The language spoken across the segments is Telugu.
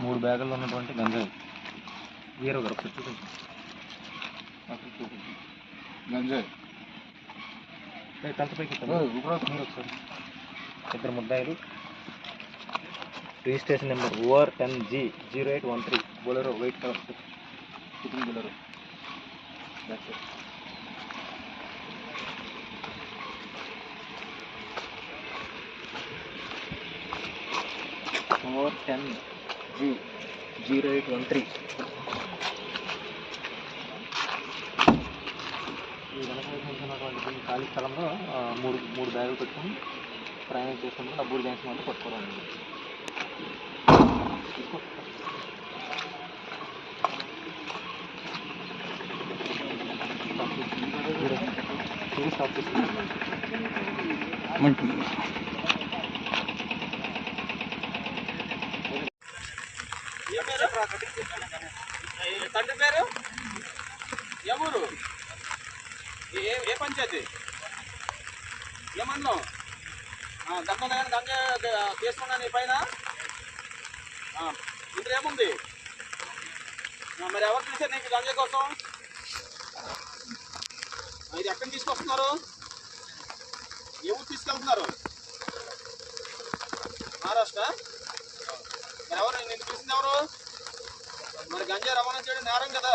మూడు బ్యాగుల్లో ఉన్నటువంటి గంజాయి. వీరు గారు ఒకసారి చూపించండి గంజాయి. ఏ, కంచ పైకి ఎత్తండి. మీరు ఒకసారి. ఇద్దరు ముద్దాయిలు. Registration number OR ten G zero eight one three Bolero white colour కుటుంబ Bolero That's it. OR ten G zero eight one three ఈ వెనక వైపు ఉంటున్నటువంటి ఈ ఖాళీ స్థలంలో ఆ, మూడు మూడు బ్యాగులు పెట్టుకొని ప్రయాణం చేస్తున్నప్పుడు డబ్బులు బ్యాంక్స్ వాళ్ళు పట్టుకోవాలండి తండ్రి పేరు ఎవరు ఏ ఏ పంచాయతీ ఏమన్నావు గంగ గంగ తీసుకున్నా నీ పైన? ఇందులో ఏముంది మరి ఎవరు పిలిచారు నీకు గంజ కోసం? మీరు ఇది ఎక్కడి తీసుకొస్తున్నారు? ఏ ఊరు తీసుకెళ్తున్నారు? మహారాష్ట్ర? మరి ఎవరు? నేను పిలిచింది ఎవరు? మరి గంజా రవాణా చేయడం నేరం కదా.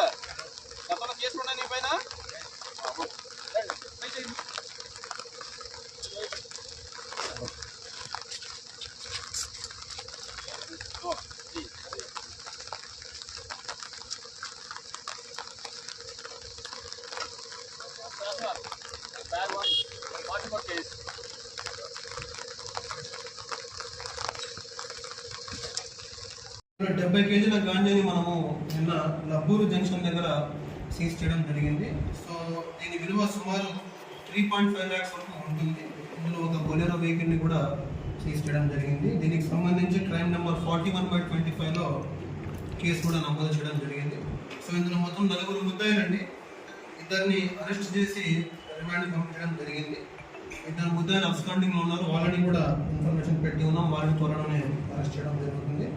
డెబ్బై కేజీల గాంజాని మనము నిన్న లబ్బూరు జంక్షన్ దగ్గర సీజ్ చేయడం జరిగింది. సో దీని విలువ సుమారు త్రీ పాయింట్ ఫైవ్ ల్యాక్స్ వరకు ఉంటుంది. ఇందులో ఒక బొలెరో వెహికల్ని కూడా సీజ్ చేయడం జరిగింది. దీనికి సంబంధించి crime number forty one by twenty ఫైవ్లో కేసు కూడా నమోదు చేయడం జరిగింది. సో ఇందులో మొత్తం నలుగురు ముద్దాయిలండి. ఇద్దరిని అరెస్ట్ చేసి రిమాండ్ పంపించడం జరిగింది. ఇద్దరు ముద్దాయిలు అబ్స్కాండింగ్లో ఉన్నారు. వాళ్ళని కూడా ఇన్ఫర్మేషన్ పెట్టి ఉన్నాం. వాళ్ళని త్వరలోనే అరెస్ట్ చేయడం జరుగుతుంది.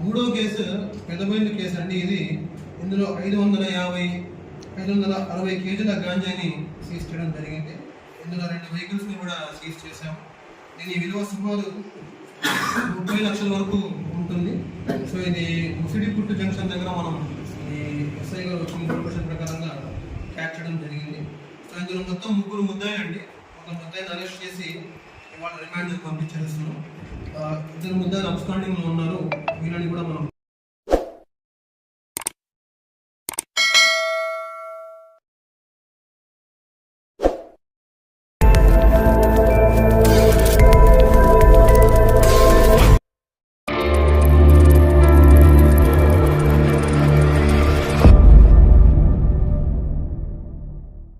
మూడో కేసు పెద్దబోయిన కేసు అండి ఇది. ఇందులో ఐదు వందల యాభై ఐదు వందల అరవై కేజీల గాంజాని సీజ్ చేయడం జరిగింది. ఇందులో రెండు వెహికల్స్ని కూడా సీజ్ చేశాము. దీని విలువ సుమారు ముప్పై లక్షల వరకు ఉంటుంది. సో ఇది ముసిడిపుట్టు జంక్షన్ దగ్గర మనం ఈ ఎస్ఐ గారు వచ్చిన ఇన్ఫర్మేషన్ ప్రకారంగా క్యాచ్ చేయడం జరిగింది. సో ఇందులో మొత్తం ముగ్గురు ముద్దాయండి ఒక ముద్దాయిని అరెస్ట్ చేసి వాళ్ళ రిమాండ్ పంపించేస్తున్నాం ఇద్దరు ముద్దాయిలు అబ్స్కాండింగ్లో ఉన్నారు. వీళ్ళని కూడా మనం